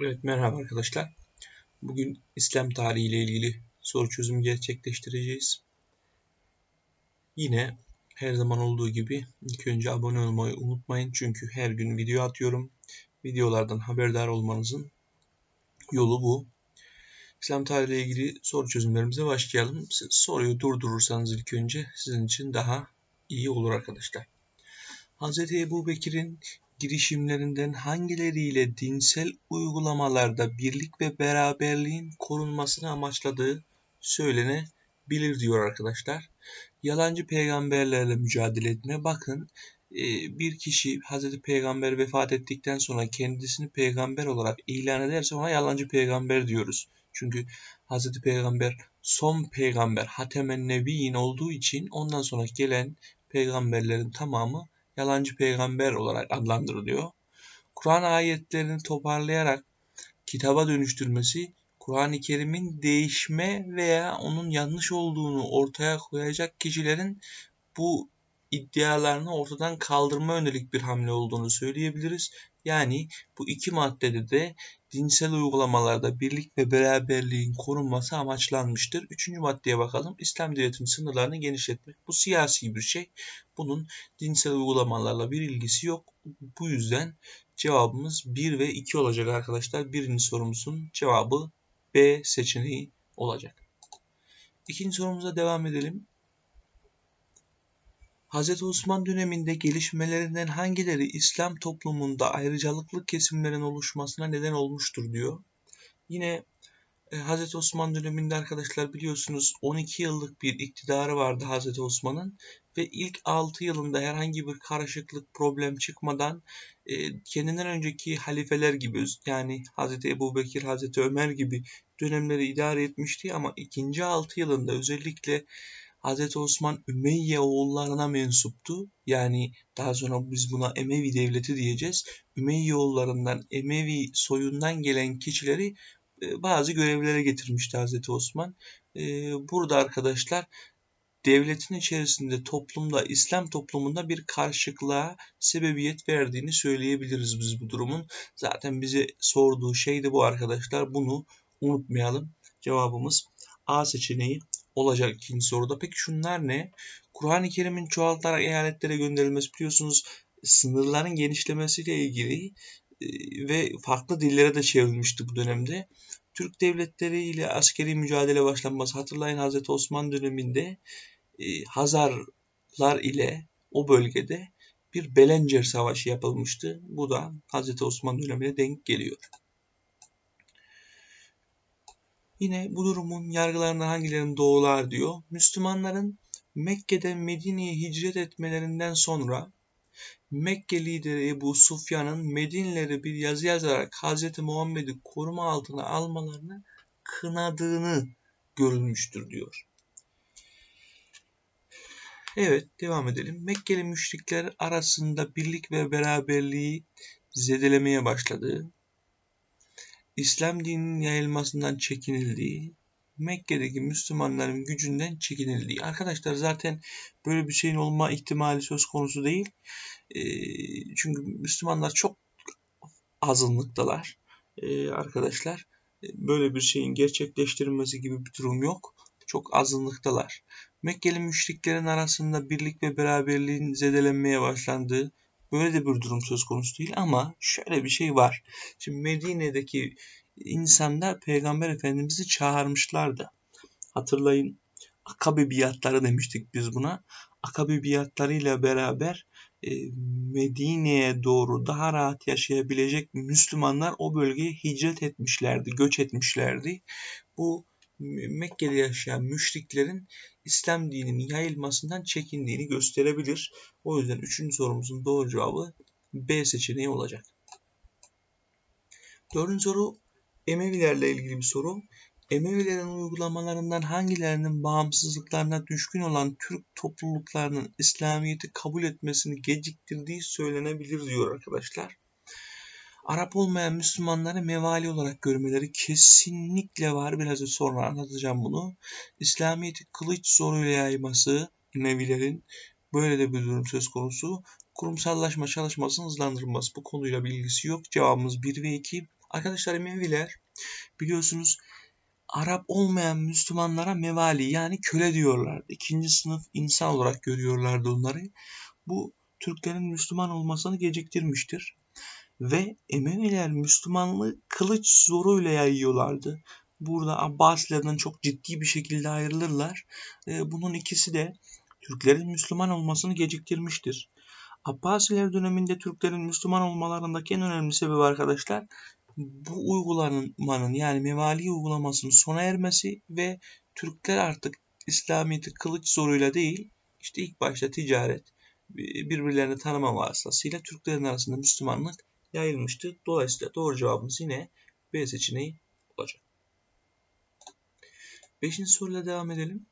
Evet merhaba arkadaşlar. Bugün İslam tarihi ile ilgili soru çözümü gerçekleştireceğiz. Yine her zaman olduğu gibi ilk önce abone olmayı unutmayın. Çünkü her gün video atıyorum. Videolardan haberdar olmanızın yolu bu. İslam tarihi ile ilgili soru çözümlerimize başlayalım. Siz soruyu durdurursanız ilk önce sizin için daha iyi olur arkadaşlar. Hz. Ebu Bekir'in girişimlerinden hangileriyle dinsel uygulamalarda birlik ve beraberliğin korunmasını amaçladığı söylenebilir diyor arkadaşlar. Yalancı peygamberlerle mücadele etme. Bakın e, bir kişi Hazreti Peygamber vefat ettikten sonra kendisini peygamber olarak ilan ederse ona yalancı peygamber diyoruz. Çünkü Hazreti Peygamber son peygamber Hatemen Nebiyin olduğu için ondan sonra gelen peygamberlerin tamamı yalancı peygamber olarak adlandırılıyor. Kur'an ayetlerini toparlayarak kitaba dönüştürmesi Kur'an-ı Kerim'in değişme veya onun yanlış olduğunu ortaya koyacak kişilerin bu iddialarını ortadan kaldırma yönelik bir hamle olduğunu söyleyebiliriz. Yani bu iki maddede de dinsel uygulamalarda birlik ve beraberliğin korunması amaçlanmıştır. Üçüncü maddeye bakalım. İslam devletinin sınırlarını genişletmek. Bu siyasi bir şey. Bunun dinsel uygulamalarla bir ilgisi yok. Bu yüzden cevabımız 1 ve 2 olacak arkadaşlar. Birinci sorumuzun cevabı B seçeneği olacak. İkinci sorumuza devam edelim. Hz. Osman döneminde gelişmelerinden hangileri İslam toplumunda ayrıcalıklı kesimlerin oluşmasına neden olmuştur diyor. Yine e, Hz. Osman döneminde arkadaşlar biliyorsunuz 12 yıllık bir iktidarı vardı Hz. Osman'ın ve ilk 6 yılında herhangi bir karışıklık problem çıkmadan e, kendinden önceki halifeler gibi yani Hz. Ebu Bekir, Hz. Ömer gibi dönemleri idare etmişti ama ikinci 6 yılında özellikle Hz. Osman Ümeyye oğullarına mensuptu. Yani daha sonra biz buna Emevi devleti diyeceğiz. Ümeyye oğullarından, Emevi soyundan gelen kişileri e, bazı görevlere getirmişti Hz. Osman. E, burada arkadaşlar devletin içerisinde toplumda, İslam toplumunda bir karşılıklığa sebebiyet verdiğini söyleyebiliriz biz bu durumun. Zaten bize sorduğu şey de bu arkadaşlar. Bunu unutmayalım. Cevabımız A seçeneği olacak ikinci soruda. Peki şunlar ne? Kur'an-ı Kerim'in çoğaltarak eyaletlere gönderilmesi biliyorsunuz sınırların genişlemesiyle ilgili e, ve farklı dillere de çevrilmişti bu dönemde. Türk devletleri ile askeri mücadele başlanması hatırlayın Hazreti Osman döneminde e, Hazarlar ile o bölgede bir Belencer Savaşı yapılmıştı. Bu da Hazreti Osman dönemine denk geliyor. Yine bu durumun yargılarından hangilerinin doğular diyor. Müslümanların Mekke'den Medine'ye hicret etmelerinden sonra Mekke lideri Ebu Sufyan'ın Medinlere bir yazı yazarak Hz. Muhammed'i koruma altına almalarını kınadığını görülmüştür diyor. Evet devam edelim. Mekkeli müşrikler arasında birlik ve beraberliği zedelemeye başladı. İslam dininin yayılmasından çekinildiği, Mekke'deki Müslümanların gücünden çekinildiği. Arkadaşlar zaten böyle bir şeyin olma ihtimali söz konusu değil. E, çünkü Müslümanlar çok azınlıktalar. E, arkadaşlar böyle bir şeyin gerçekleştirilmesi gibi bir durum yok. Çok azınlıktalar. Mekkeli müşriklerin arasında birlik ve beraberliğin zedelenmeye başlandığı Böyle de bir durum söz konusu değil ama şöyle bir şey var. Şimdi Medine'deki insanlar Peygamber Efendimiz'i çağırmışlardı. Hatırlayın Akabe biatları demiştik biz buna. Akabe biatlarıyla beraber e, Medine'ye doğru daha rahat yaşayabilecek Müslümanlar o bölgeye hicret etmişlerdi, göç etmişlerdi. Bu Mekke'de yaşayan müşriklerin İslam dininin yayılmasından çekindiğini gösterebilir. O yüzden üçüncü sorumuzun doğru cevabı B seçeneği olacak. Dördüncü soru Emevilerle ilgili bir soru. Emevilerin uygulamalarından hangilerinin bağımsızlıklarına düşkün olan Türk topluluklarının İslamiyet'i kabul etmesini geciktirdiği söylenebilir diyor arkadaşlar. Arap olmayan Müslümanları mevali olarak görmeleri kesinlikle var. Biraz sonra anlatacağım bunu. İslamiyet'i kılıç zoruyla yayması Emevilerin böyle de bir durum söz konusu. Kurumsallaşma çalışmasının hızlandırılması bu konuyla bir ilgisi yok. Cevabımız 1 ve 2. Arkadaşlar Emeviler biliyorsunuz Arap olmayan Müslümanlara mevali yani köle diyorlardı. İkinci sınıf insan olarak görüyorlardı onları. Bu Türklerin Müslüman olmasını geciktirmiştir. Ve Emeviler Müslümanlığı kılıç zoruyla yayıyorlardı. Burada Abbasilerden çok ciddi bir şekilde ayrılırlar. Ee, bunun ikisi de Türklerin Müslüman olmasını geciktirmiştir. Abbasiler döneminde Türklerin Müslüman olmalarındaki en önemli sebebi arkadaşlar bu uygulamanın yani mevali uygulamasının sona ermesi ve Türkler artık İslamiyet'i kılıç zoruyla değil işte ilk başta ticaret birbirlerini tanıma vasıtasıyla Türklerin arasında Müslümanlık yayılmıştı. Dolayısıyla doğru cevabımız yine B seçeneği olacak. Beşinci soruyla devam edelim.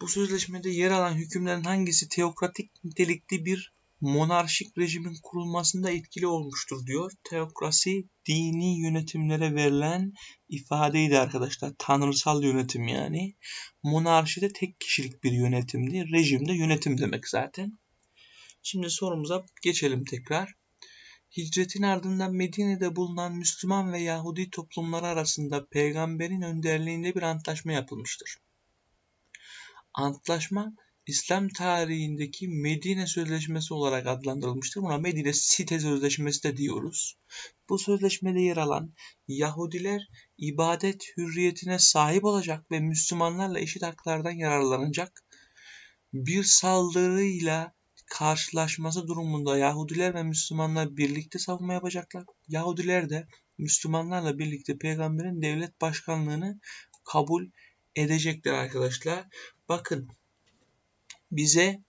Bu sözleşmede yer alan hükümlerin hangisi teokratik nitelikli bir monarşik rejimin kurulmasında etkili olmuştur diyor. Teokrasi dini yönetimlere verilen ifadeydi arkadaşlar. Tanrısal yönetim yani. Monarşi de tek kişilik bir yönetimdi. Rejim de yönetim demek zaten. Şimdi sorumuza geçelim tekrar. Hicretin ardından Medine'de bulunan Müslüman ve Yahudi toplumları arasında peygamberin önderliğinde bir antlaşma yapılmıştır. Antlaşma İslam tarihindeki Medine Sözleşmesi olarak adlandırılmıştır. Buna Medine Site Sözleşmesi de diyoruz. Bu sözleşmede yer alan Yahudiler ibadet hürriyetine sahip olacak ve Müslümanlarla eşit haklardan yararlanacak. Bir saldırıyla karşılaşması durumunda Yahudiler ve Müslümanlar birlikte savunma yapacaklar. Yahudiler de Müslümanlarla birlikte peygamberin devlet başkanlığını kabul edecekler arkadaşlar. Bakın bize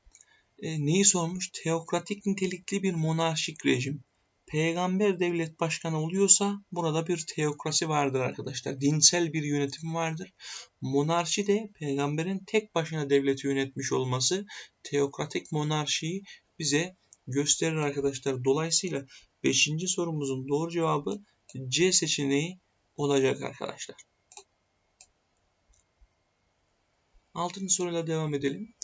e, neyi sormuş? Teokratik nitelikli bir monarşik rejim. Peygamber devlet başkanı oluyorsa burada bir teokrasi vardır arkadaşlar. Dinsel bir yönetim vardır. Monarşi de peygamberin tek başına devleti yönetmiş olması teokratik monarşiyi bize gösterir arkadaşlar. Dolayısıyla 5. sorumuzun doğru cevabı C seçeneği olacak arkadaşlar. 6. soruyla devam edelim.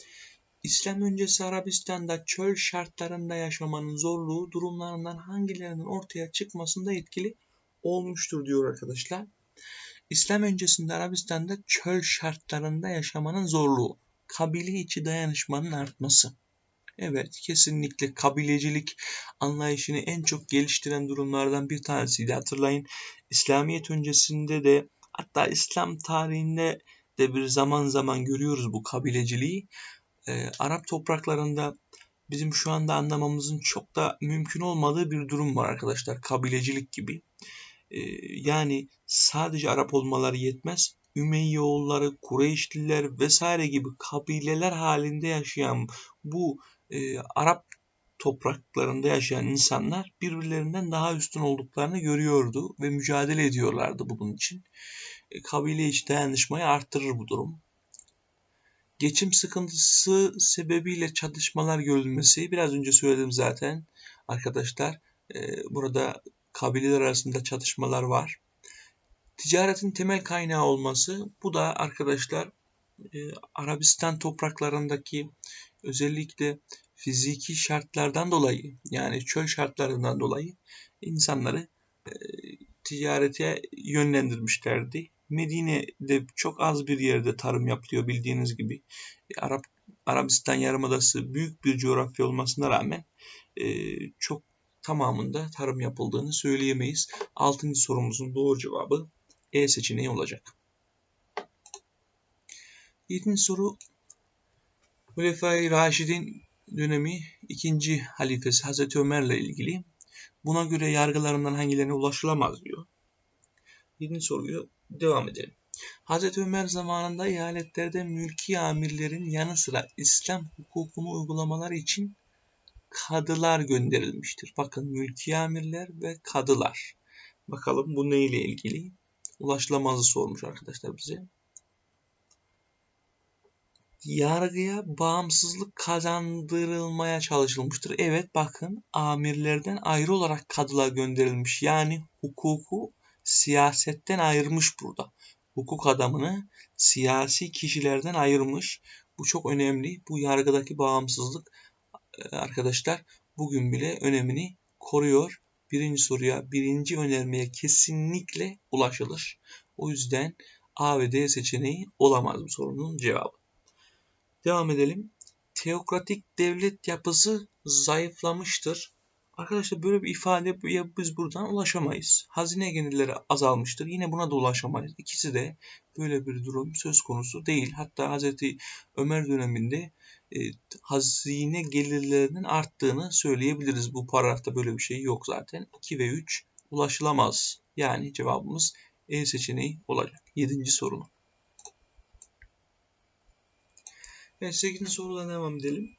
İslam öncesi Arabistan'da çöl şartlarında yaşamanın zorluğu durumlarından hangilerinin ortaya çıkmasında etkili olmuştur diyor arkadaşlar. İslam öncesinde Arabistan'da çöl şartlarında yaşamanın zorluğu, kabile içi dayanışmanın artması. Evet, kesinlikle kabilecilik anlayışını en çok geliştiren durumlardan bir tanesiydi. Hatırlayın, İslamiyet öncesinde de hatta İslam tarihinde de bir zaman zaman görüyoruz bu kabileciliği e, Arap topraklarında bizim şu anda anlamamızın çok da mümkün olmadığı bir durum var arkadaşlar. Kabilecilik gibi. E, yani sadece Arap olmaları yetmez. Ümeyye oğulları, Kureyşliler vesaire gibi kabileler halinde yaşayan bu e, Arap topraklarında yaşayan insanlar birbirlerinden daha üstün olduklarını görüyordu ve mücadele ediyorlardı bunun için. E, kabile içi dayanışmayı arttırır bu durum geçim sıkıntısı sebebiyle çatışmalar görülmesi biraz önce söyledim zaten arkadaşlar. E, burada kabileler arasında çatışmalar var. Ticaretin temel kaynağı olması bu da arkadaşlar e, Arabistan topraklarındaki özellikle fiziki şartlardan dolayı yani çöl şartlarından dolayı insanları e, ticarete yönlendirmişlerdi. Medine'de çok az bir yerde tarım yapılıyor bildiğiniz gibi. Arap Arabistan Yarımadası büyük bir coğrafya olmasına rağmen e, çok tamamında tarım yapıldığını söyleyemeyiz. Altıncı sorumuzun doğru cevabı E seçeneği olacak. Yedinci soru Hulefai Raşid'in dönemi ikinci halifesi Hazreti Ömer ile ilgili. Buna göre yargılarından hangilerine ulaşılamaz diyor. Yedinci soruyu devam edelim. Hz. Ömer zamanında eyaletlerde mülki amirlerin yanı sıra İslam hukukunu uygulamalar için kadılar gönderilmiştir. Bakın mülki amirler ve kadılar. Bakalım bu neyle ilgili? Ulaşılamazı sormuş arkadaşlar bize. Yargıya bağımsızlık kazandırılmaya çalışılmıştır. Evet bakın amirlerden ayrı olarak kadılar gönderilmiş. Yani hukuku siyasetten ayırmış burada. Hukuk adamını siyasi kişilerden ayırmış. Bu çok önemli. Bu yargıdaki bağımsızlık e, arkadaşlar bugün bile önemini koruyor. birinci soruya, birinci önermeye kesinlikle ulaşılır. O yüzden A ve D seçeneği olamaz bu sorunun cevabı. Devam edelim. Teokratik devlet yapısı zayıflamıştır. Arkadaşlar böyle bir ifade biz buradan ulaşamayız. Hazine gelirleri azalmıştır. Yine buna da ulaşamayız. İkisi de böyle bir durum söz konusu değil. Hatta Hz. Ömer döneminde e, hazine gelirlerinin arttığını söyleyebiliriz. Bu paragrafta böyle bir şey yok zaten. 2 ve 3 ulaşılamaz. Yani cevabımız E seçeneği olacak. 7. sorunu. Evet 8. sorudan devam edelim.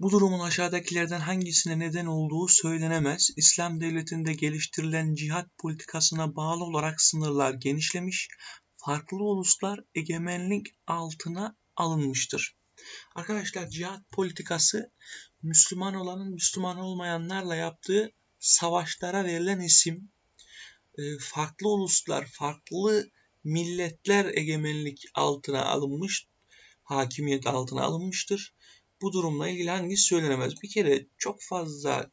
Bu durumun aşağıdakilerden hangisine neden olduğu söylenemez. İslam devletinde geliştirilen cihat politikasına bağlı olarak sınırlar genişlemiş, farklı uluslar egemenlik altına alınmıştır. Arkadaşlar cihat politikası Müslüman olanın Müslüman olmayanlarla yaptığı savaşlara verilen isim. Ee, farklı uluslar, farklı milletler egemenlik altına alınmış, hakimiyet altına alınmıştır. Bu durumla ilgili hangisi söylenemez? Bir kere çok fazla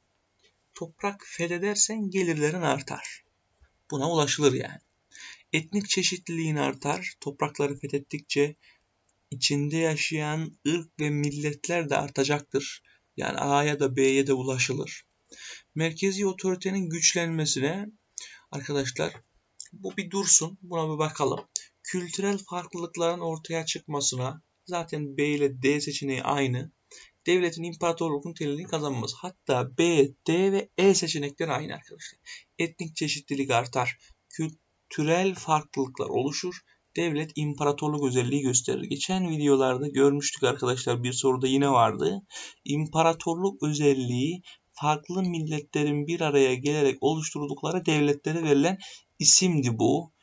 toprak fethedersen gelirlerin artar. Buna ulaşılır yani. Etnik çeşitliliğin artar. Toprakları fethettikçe içinde yaşayan ırk ve milletler de artacaktır. Yani A'ya da B'ye de ulaşılır. Merkezi otoritenin güçlenmesine arkadaşlar bu bir dursun. Buna bir bakalım. Kültürel farklılıkların ortaya çıkmasına zaten B ile D seçeneği aynı. Devletin imparatorluk niteliğini kazanması. Hatta B, D ve E seçenekleri aynı arkadaşlar. Etnik çeşitlilik artar. Kültürel farklılıklar oluşur. Devlet imparatorluk özelliği gösterir. Geçen videolarda görmüştük arkadaşlar bir soruda yine vardı. İmparatorluk özelliği farklı milletlerin bir araya gelerek oluşturdukları devletlere verilen isimdi bu.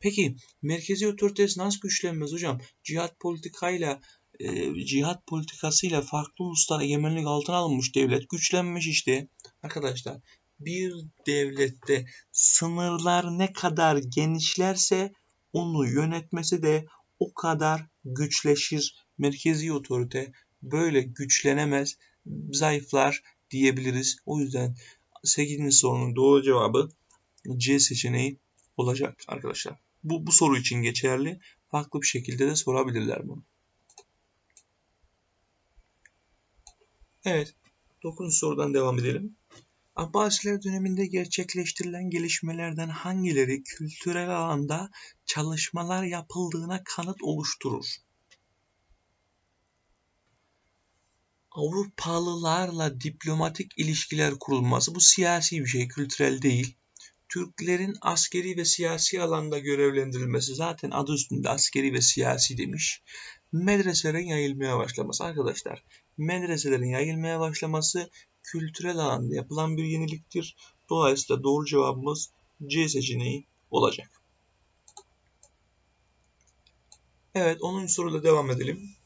Peki merkezi otoritesi nasıl güçlenmez hocam? Cihat politikayla e, cihat politikasıyla farklı uluslar egemenlik altına alınmış devlet güçlenmiş işte. Arkadaşlar bir devlette sınırlar ne kadar genişlerse onu yönetmesi de o kadar güçleşir. Merkezi otorite böyle güçlenemez, zayıflar diyebiliriz. O yüzden 8. sorunun doğru cevabı C seçeneği olacak arkadaşlar. Bu, bu soru için geçerli. Farklı bir şekilde de sorabilirler bunu. Evet. 9. sorudan devam edelim. Abbasiler döneminde gerçekleştirilen gelişmelerden hangileri kültürel alanda çalışmalar yapıldığına kanıt oluşturur? Avrupalılarla diplomatik ilişkiler kurulması bu siyasi bir şey, kültürel değil. Türklerin askeri ve siyasi alanda görevlendirilmesi zaten adı üstünde askeri ve siyasi demiş. Medreselerin yayılmaya başlaması arkadaşlar. Medreselerin yayılmaya başlaması kültürel alanda yapılan bir yeniliktir. Dolayısıyla doğru cevabımız C seçeneği olacak. Evet 10. soruyla devam edelim.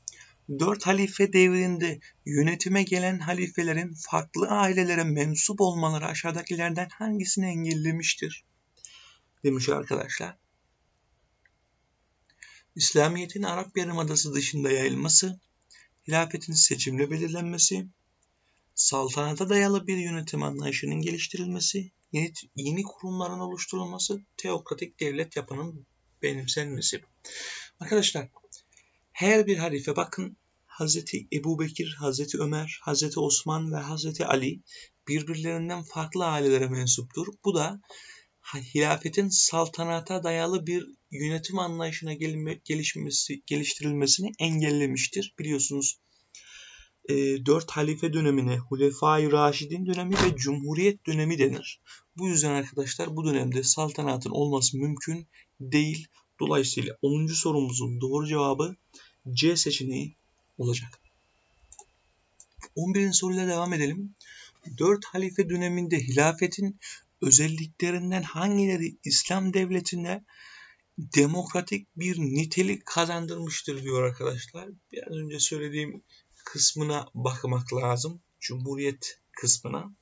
Dört halife devrinde yönetime gelen halifelerin farklı ailelere mensup olmaları aşağıdakilerden hangisini engellemiştir? Demiş arkadaşlar. İslamiyet'in Arap Yarımadası dışında yayılması, hilafetin seçimle belirlenmesi, saltanata dayalı bir yönetim anlayışının geliştirilmesi, yeni, yeni kurumların oluşturulması, teokratik devlet yapının benimsenmesi. Arkadaşlar her bir halife bakın Hazreti Ebu Bekir, Hazreti Ömer, Hazreti Osman ve Hazreti Ali birbirlerinden farklı ailelere mensuptur. Bu da hilafetin saltanata dayalı bir yönetim anlayışına gelişmesi, geliştirilmesini engellemiştir. Biliyorsunuz e, dört halife dönemine Hulefai Raşidin dönemi ve Cumhuriyet dönemi denir. Bu yüzden arkadaşlar bu dönemde saltanatın olması mümkün değil. Dolayısıyla 10. sorumuzun doğru cevabı C seçeneği olacak. 11. soruyla devam edelim. 4 halife döneminde hilafetin özelliklerinden hangileri İslam devletine demokratik bir nitelik kazandırmıştır diyor arkadaşlar. Biraz önce söylediğim kısmına bakmak lazım. Cumhuriyet kısmına.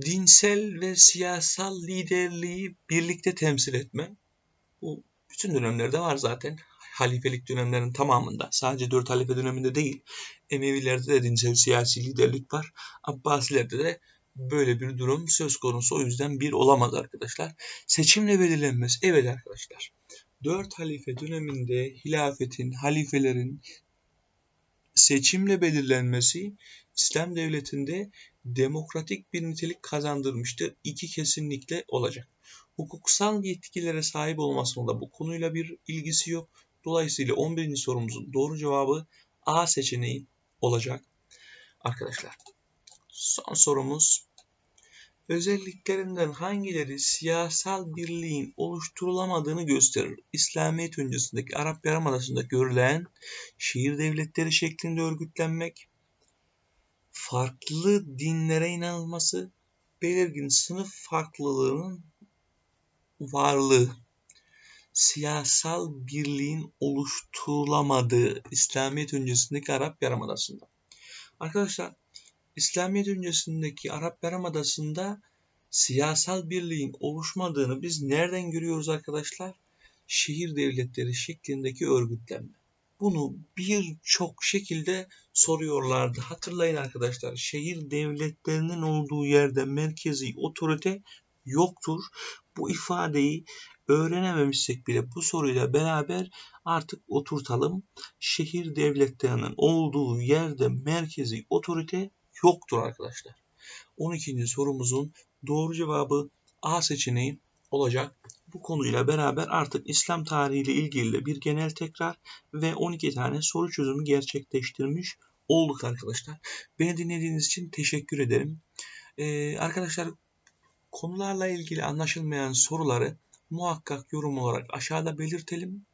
Dinsel ve siyasal liderliği birlikte temsil etme. Bu bütün dönemlerde var zaten. Halifelik dönemlerinin tamamında sadece 4 halife döneminde değil Emevilerde de dinsel siyasi liderlik var. Abbasilerde de böyle bir durum söz konusu. O yüzden bir olamaz arkadaşlar. Seçimle belirlenmez. Evet arkadaşlar. 4 halife döneminde hilafetin, halifelerin seçimle belirlenmesi İslam devletinde demokratik bir nitelik kazandırmıştır. İki kesinlikle olacak. Hukuksal yetkilere sahip olmasının da bu konuyla bir ilgisi yok. Dolayısıyla 11. sorumuzun doğru cevabı A seçeneği olacak arkadaşlar. Son sorumuz özelliklerinden hangileri siyasal birliğin oluşturulamadığını gösterir? İslamiyet öncesindeki Arap Yarımadası'nda görülen şehir devletleri şeklinde örgütlenmek, farklı dinlere inanılması, belirgin sınıf farklılığının varlığı, siyasal birliğin oluşturulamadığı İslamiyet öncesindeki Arap Yarımadası'nda. Arkadaşlar İslamiyet öncesindeki Arap Yarımadası'nda siyasal birliğin oluşmadığını biz nereden görüyoruz arkadaşlar? Şehir devletleri şeklindeki örgütlenme. Bunu birçok şekilde soruyorlardı. Hatırlayın arkadaşlar şehir devletlerinin olduğu yerde merkezi otorite yoktur. Bu ifadeyi öğrenememişsek bile bu soruyla beraber artık oturtalım. Şehir devletlerinin olduğu yerde merkezi otorite yoktur arkadaşlar. 12. sorumuzun doğru cevabı A seçeneği olacak. Bu konuyla beraber artık İslam tarihiyle ilgili bir genel tekrar ve 12 tane soru çözümü gerçekleştirmiş olduk arkadaşlar. Beni dinlediğiniz için teşekkür ederim. Ee, arkadaşlar konularla ilgili anlaşılmayan soruları muhakkak yorum olarak aşağıda belirtelim.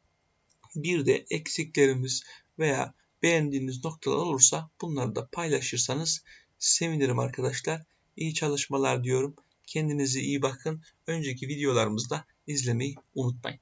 Bir de eksiklerimiz veya beğendiğiniz noktalar olursa bunları da paylaşırsanız sevinirim arkadaşlar. İyi çalışmalar diyorum. Kendinize iyi bakın. Önceki videolarımızda izlemeyi unutmayın.